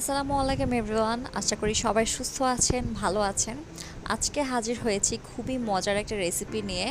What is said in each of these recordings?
আসসালামু আলাইকুম এভরিওয়ান। আশা করি সবাই সুস্থ আছেন ভালো আছেন। আজকে হাজির হয়েছি খুবই মজার একটা রেসিপি নিয়ে।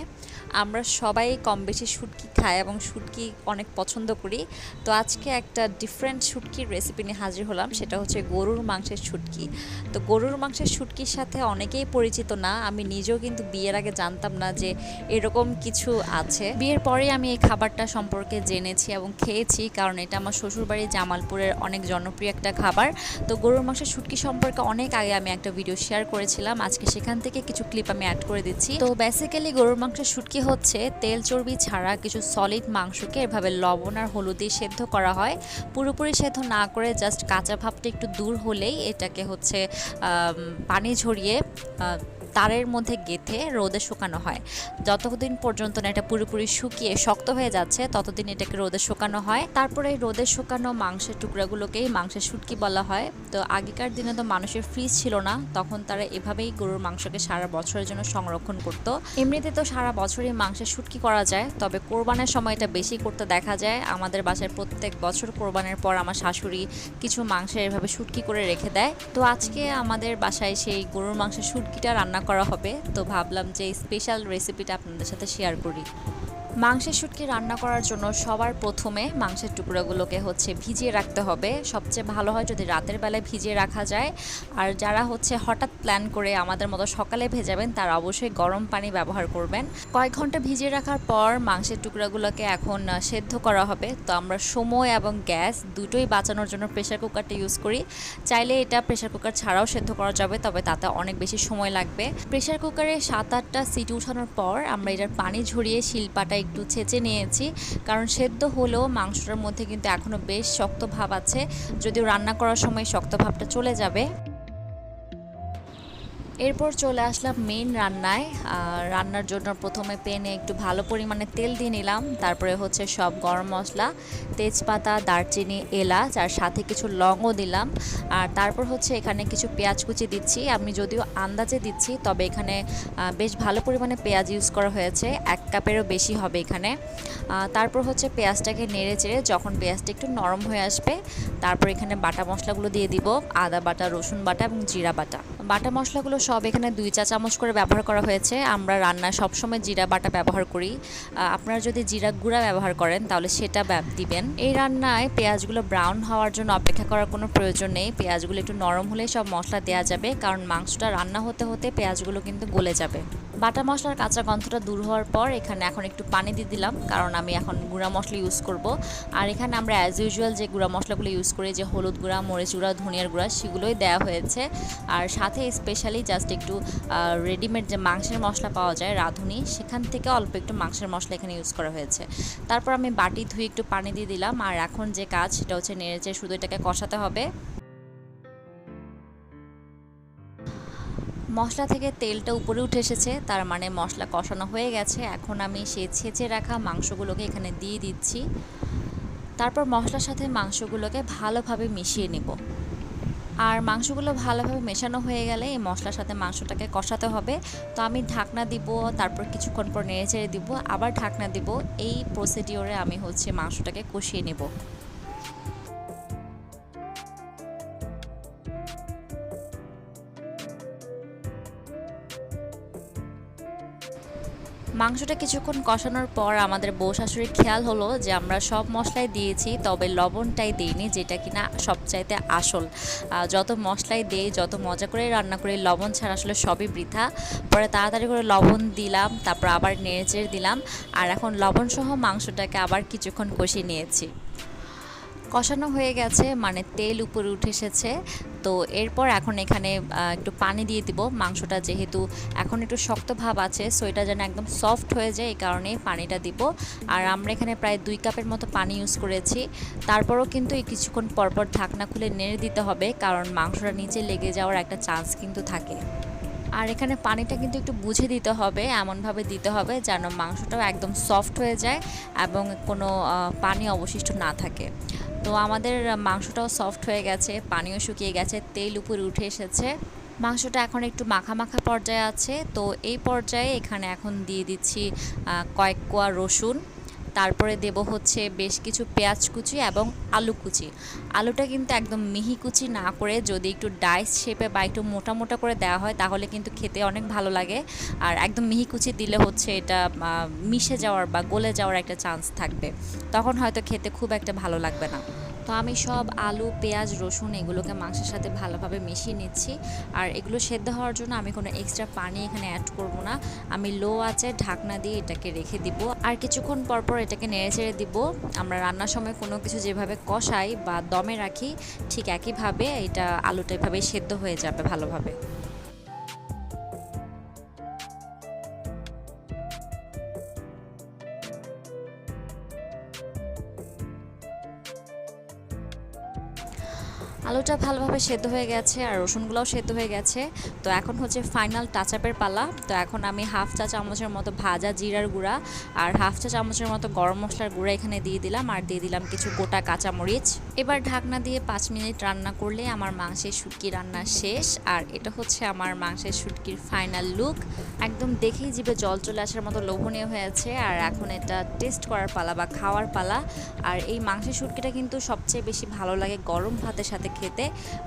আমরা সবাই কম বেশি শুটকি খাই এবং শুটকি অনেক পছন্দ করি। তো আজকে একটা ডিফারেন্ট শুটকির রেসিপি নিয়ে হাজির হলাম, সেটা হচ্ছে গরুর মাংসের শুটকি। তো গরুর মাংসের শুটকির সাথে অনেকেই পরিচিত না, আমি নিজেও কিন্তু বিয়ের আগে জানতাম না যে এরকম কিছু আছে। বিয়ের পরে আমি এই খাবারটা সম্পর্কে জেনেছি এবং খেয়েছি, কারণ এটা আমার শ্বশুরবাড়ি জামালপুরের অনেক জনপ্রিয় একটা খাবার। তো গরুর মাংসের শুটকি সম্পর্কে অনেক আগে আমি একটা ভিডিও শেয়ার করেছিলাম, আজকে সেখান থেকে কিছু ক্লিপ আমি অ্যাড করে দিচ্ছি। তো বেসিক্যালি গরুর মাংসের শুটকি হচ্ছে তেল চর্বি ছাড়া কিছু সলিড মাংসকে এভাবে লবণ আর হলুদ দিয়ে সেদ্ধ করা হয়। পুরোপুরি সেদ্ধ না করে জাস্ট কাঁচা ভাবটা একটু দূর হলেই এটাকে হচ্ছে পানি ঝরিয়ে তারের মধ্যে গেথে রোদে শুকানো হয়। যতদিন পর্যন্ত না এটা পুরোপুরি শুকিয়ে শক্ত হয়ে যাচ্ছে, ততদিন এটাকে রোদে শুকানো হয়। তারপরে রোদে শুকানো মাংসের টুকরাগুলোকেই মাংসের শুটকি বলা হয়। তো আগেকার দিনে তো মানুষের ফ্রিজ ছিল না, তখন তারা এভাবেই গরুর মাংসকে সারা বছরের জন্য সংরক্ষণ করত। এমনিতে তো সারা বছরই মাংসের শুটকি করা যায়, তবে কোরবানের সময় এটা বেশি করতে দেখা যায়। আমাদের বাসায় প্রত্যেক বছর কোরবানের পর আমার শাশুড়ি কিছু মাংসের এভাবে শুটকি করে রেখে দেয়। তো আজকে আমাদের বাসায় সেই গরুর মাংসের শুটকিটা রান্না করা হবে। তো ভাবলাম যে স্পেশাল রেসিপিটা আপনাদের সাথে শেয়ার করি। মাংসের শুটকি রান্না করার জন্য সবার প্রথমে মাংসের টুকরোগুলোকে হচ্ছে ভিজিয়ে রাখতে হবে। সবচেয়ে ভালো হয় যদি রাতের বেলায় ভিজিয়ে রাখা যায়। আর যারা হচ্ছে হঠাৎ প্ল্যান করে আমাদের মতো সকালে ভেজাবেন, তারা অবশ্যই গরম পানি ব্যবহার করবেন। কয়েক ঘণ্টা ভিজিয়ে রাখার পর মাংসের টুকরাগুলোকে এখন সেদ্ধ করা হবে। তো আমরা সময় এবং গ্যাস দুটোই বাঁচানোর জন্য প্রেশার কুকারটা ইউজ করি। চাইলে এটা প্রেশার কুকার ছাড়াও সেদ্ধ করা যাবে, তবে তাতে অনেক বেশি সময় লাগবে। প্রেশার কুকারে সাত আটটা সিটি উঠানোর পর আমরা এটার পানি ঝরিয়ে শিলপাটা একটু ছেঁচে নিয়েছি। কারণ সেদ্ধ হলেও মাংসটার মধ্যে কিন্তু এখনও বেশ শক্ত ভাব আছে। যদিও রান্না করার সময় শক্ত ভাবটা চলে যাবে। এরপর চলে আসলাম মেইন রান্নায়। রান্নার জন্য প্রথমে পেনে একটু ভালো পরিমাণে তেল দিয়ে নিলাম। তারপরে হচ্ছে সব গরম মশলা, তেজপাতা, দারচিনি, এলাচ, আর সাথে কিছু লংও দিলাম। আর তারপর হচ্ছে এখানে কিছু পেঁয়াজ কুচি দিচ্ছি। আমি যদিও আন্দাজে দিচ্ছি, তবে এখানে বেশ ভালো পরিমাণে পেঁয়াজ ইউজ করা হয়েছে। এক কাপেরও বেশি হবে এখানে। তারপর হচ্ছে পেঁয়াজটাকে নেড়ে চেড়ে যখন পেঁয়াজটা একটু নরম হয়ে আসবে, তারপর এখানে বাটা মশলাগুলো দিয়ে দিব। আদা বাটা, রসুন বাটা এবং জিরা বাটা। বাটা মশলাগুলো সব এখানে দুই চা চামচ করে ব্যবহার করা হয়েছে। আমরা রান্নায় সবসময় জিরা বাটা ব্যবহার করি। আপনারা যদি জিরা গুঁড়া ব্যবহার করেন, তাহলে সেটা দিবেন। এই রান্নায় পেঁয়াজগুলো ব্রাউন হওয়ার জন্য অপেক্ষা করার কোনো প্রয়োজন নেই। পেঁয়াজগুলো একটু নরম হলেই সব মশলা দেওয়া যাবে, কারণ মাংসটা রান্না হতে হতে পেঁয়াজগুলো কিন্তু গলে যাবে। বাটা মশলার কাঁচা গন্ধটা দূর হওয়ার পর এখানে এখন একটু পানি দিয়ে দিলাম, কারণ আমি এখন গুঁড়া মশলা ইউজ করব। আর এখানে আমরা অ্যাজ ইউজুয়াল যে গুঁড়া মশলাগুলো ইউজ করি, যে হলুদ গুঁড়া, মরিচ গুঁড়া, ধনিয়ার গুঁড়া, সেগুলোই দেওয়া হয়েছে। আর সাথে স্পেশালি জাস্ট একটু রেডিমেড যে মাংসের মশলা পাওয়া যায়, রাঁধুনি, সেখান থেকে অল্প একটু মাংসের মশলা এখানে ইউজ করা হয়েছে। তারপর আমি বাটি ধুয়ে একটু পানি দিয়ে দিলাম, আর এখন যে কাজ সেটা হচ্ছে নেড়েচে শুধু এটাকে কষাতে হবে। মশলা থেকে তেলটা উপরে উঠে এসেছে, তার মানে মশলা কষানো হয়ে গেছে। এখন আমি সেই ছেঁচে রাখা মাংসগুলোকে এখানে দিয়ে দিচ্ছি। তারপর মশলার সাথে মাংসগুলোকে ভালোভাবে মিশিয়ে নেব। আর মাংসগুলো ভালোভাবে মেশানো হয়ে গেলে এই মশলার সাথে মাংসটাকে কষাতে হবে। তো আমি ঢাকনা দিব, তারপর কিছুক্ষণ পর নেড়ে চেড়ে দিব, আবার ঢাকনা দিব। এই প্রসিডিওরে আমি হচ্ছে মাংসটাকে কষিয়ে নেব। মাংসটা কিছুক্ষণ কষানোর পর আমাদের বউ শাশুড়ির খেয়াল হলো যে আমরা সব মশলাই দিয়েছি, তবে লবণটাই দিইনি, যেটা কিনা সবচাইতে আসল। যত মশলাই দেই, যত মজা করে রান্না করি, লবণ ছাড়া আসলে সবই বৃথা। পরে তাড়াতাড়ি করে লবণ দিলাম, তারপর আবার নেড়েচেড়ে দিলাম, আর এখন লবণ সহ মাংসটাকে আবার কিছুক্ষণ কষিয়ে নিয়েছি। কষানো হয়ে গেছে মানে তেল উপরে উঠে এসেছে। তো এরপর এখন এখানে একটু পানি দিয়ে দিব। মাংসটা যেহেতু এখন একটু শক্ত ভাব আছে সো এটা যেন একদম সফট হয়ে যায়, এই কারণেই পানিটা দিব। আর আমরা এখানে প্রায় দুই কাপের মতো পানি ইউজ করেছি। তারপরও কিন্তু এই কিছুক্ষণ পরপর ঢাকনা খুলে নেড়ে দিতে হবে, কারণ মাংসটা নিচে লেগে যাওয়ার একটা চান্স কিন্তু থাকে। আর এখানে পানিটা কিন্তু একটু বুঝে দিতে হবে, এমনভাবে দিতে হবে যেন মাংসটাও একদম সফট হয়ে যায় এবং কোনো পানি অবশিষ্ট না থাকে। তো আমাদের মাংসটাও সফট হয়ে গেছে, পানিও শুকিয়ে গেছে, তেল উপরে উঠে এসেছে। মাংসটা এখন একটু মাখা মাখা পর্যায়ে আছে, তো এই পর্যায়ে এখানে এখন দিয়ে দিচ্ছি কয়েক কোয়া রসুন। তারপরে দেব হচ্ছে বেশ কিছু পেঁয়াজ কুচি এবং আলু কুচি। আলুটা কিন্তু একদম মিহি কুচি না করে যদি একটু ডাইস শেপে বা একটু মোটা মোটা করে দেওয়া হয় তাহলে কিন্তু খেতে অনেক ভালো লাগে। আর একদম মিহি কুচি দিলে হচ্ছে এটা মিশে যাওয়ার বা গলে যাওয়ার একটা চান্স থাকবে। তখন হয়তো খেতে খুব একটা ভালো লাগবে না। তো আমি সব আলু, পেঁয়াজ, রসুন এগুলোকে মাংসের সাথে ভালোভাবে মিশিয়ে নিচ্ছি। আর এগুলো সেদ্ধ হওয়ার জন্য আমি কোনো এক্সট্রা পানি এখানে অ্যাড করব না। আমি লো আছে ঢাকনা দিয়ে এটাকে রেখে দিব। আর কিছুক্ষণ পরপর পর এটাকে নেড়ে ছেড়ে দিব। আমরা রান্নার সময় কোনো কিছু যেভাবে কষাই বা দমে রাখি, ঠিক একইভাবে এটা আলুটা এভাবেই সেদ্ধ হয়ে যাবে ভালোভাবে। আলুটা ভালোভাবে সেদ্ধ হয়ে গেছে আর রসুনগুলোও সেদ্ধ হয়ে গেছে। তো এখন হচ্ছে ফাইনাল টাচ আপের পালা। তো এখন আমি হাফ চা চামচের মতো ভাজা জিরার গুঁড়া আর হাফ চা চামচের মতো গরম মশলার গুঁড়া এখানে দিয়ে দিলাম আর দিয়ে দিলাম কিছু গোটা কাঁচামরিচ। এবার ঢাকনা দিয়ে পাঁচ মিনিট রান্না করলে আমার মাংসের শুটকি রান্না শেষ আর এটা হচ্ছে আমার মাংসের শুটকির ফাইনাল লুক একদম দেখেই জিভে জল চলে আসার মতো লোভনীয় হয়েছে আর এখন এটা টেস্ট করার পালা বা খাওয়ার পালা। আর এই মাংসের শুটকিটা কিন্তু সবচেয়ে বেশি ভালো লাগে গরম ভাতের সাথে খেতে,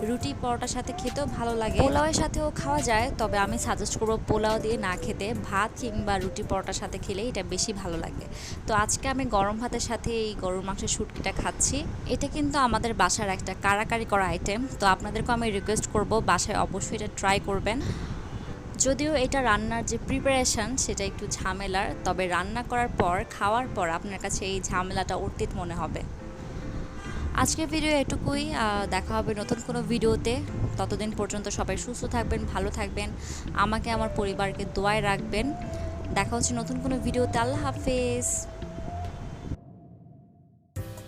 রুটি পরোটার সাথে খেতেও ভালো লাগে। পোলাওয়ের সাথেও খাওয়া যায়, তবে আমি সাজেস্ট করব পোলাও দিয়ে না খেতে, ভাত কিংবা রুটি পরোটার সাথে খেলে এটা বেশি ভালো লাগে। তো আজকে আমি গরম ভাতের সাথে এই গরুর মাংসের শুটকিটা খাচ্ছি। এটা কিন্তু আমাদের বাসার একটা কারাকারি করা আইটেম তো আপনাদেরকেও আমি রিকোয়েস্ট করব, বাসায় অবশ্যই এটা ট্রাই করবেন। যদিও এটা রান্নার যে প্রিপারেশন সেটা একটু ঝামেলার, তবে রান্না করার পর, খাওয়ার পর আপনার কাছে এই ঝামেলাটা অতীত মনে হবে। আজকের ভিডিও এটুকুই। দেখা হবে নতুন কোনো ভিডিওতে ততদিন পর্যন্ত সবাই সুস্থ থাকবেন, ভালো থাকবেন। আমাকে, আমার পরিবারকে দোয়ায় রাখবেন। দেখা হচ্ছে নতুন কোনো ভিডিওতে আল্লাহ হাফেজ।